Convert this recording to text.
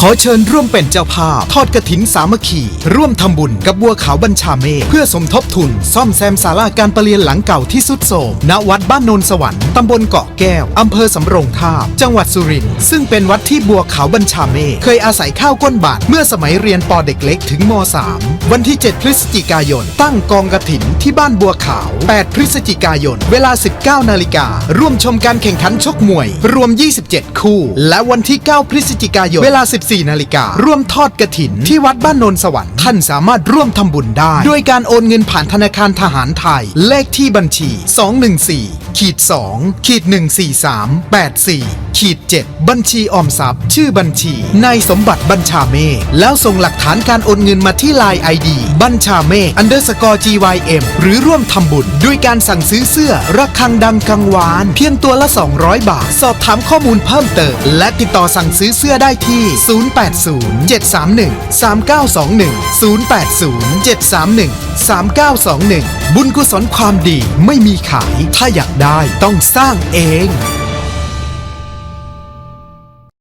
ขอเชิญร่วมเป็นเจ้าภาพ ทอดกระถินสามัคคี ร่วมทำบุญกับบัวขาวบัญชาเมฆเพื่อสมทบทุน ซ่อมแซมศาลาการประเรียนหลังเก่าที่สุดโทรมณวัดบ้านโนนสวรรค์ตำบลเกาะแก้วอำเภอสำโรงทาบจังหวัดสุรินทร์ซึ่งเป็นวัดที่บัวขาวบัญชาเมฆเคยอาศัยข้าวก้นบาทเมื่อสมัยเรียนปเด็กเล็กถึงม .3 วันที่ 7 พฤศจิกายน ตั้งกองกระถินที่บ้านบัวขาว 8 พฤศจิกายน เวลา 19 นาฬิการ่วมชมการแข่งขันชกมวย รวม 27 คู่ และวันที่ 9 พฤศจิกายนเวลา14 นาฬิกา ร่วมทอดกระถิน ที่วัดบ้านโนนสวรรค์ ท่านสามารถร่วมทำบุญได้ ด้วยการโอนเงินผ่านธนาคารทหารไทย เลขที่บัญชี 214ขีด2ขีด14384 ขีด7บัญชีออมทรัพย์ ชื่อบัญชีนายสมบัติบัญชาเมฆแล้วส่งหลักฐานการโอนเงินมาที่ Line ID บัญชาเมฆ underscore gym หรือร่วมทำบุญ ด้วยการสั่งซื้อเสื้อระฆังดังกังวาน เพียงตัวละ 200 บาท สอบถามข้อมูลเพิ่มเติม และติดต่อสั่งซื้อเสื้อได้ที่ 080-731-3921 080-731-3921 บุญกุศลความดีไม่มีขาย ถ้าอยากได้ต้องสร้างเอง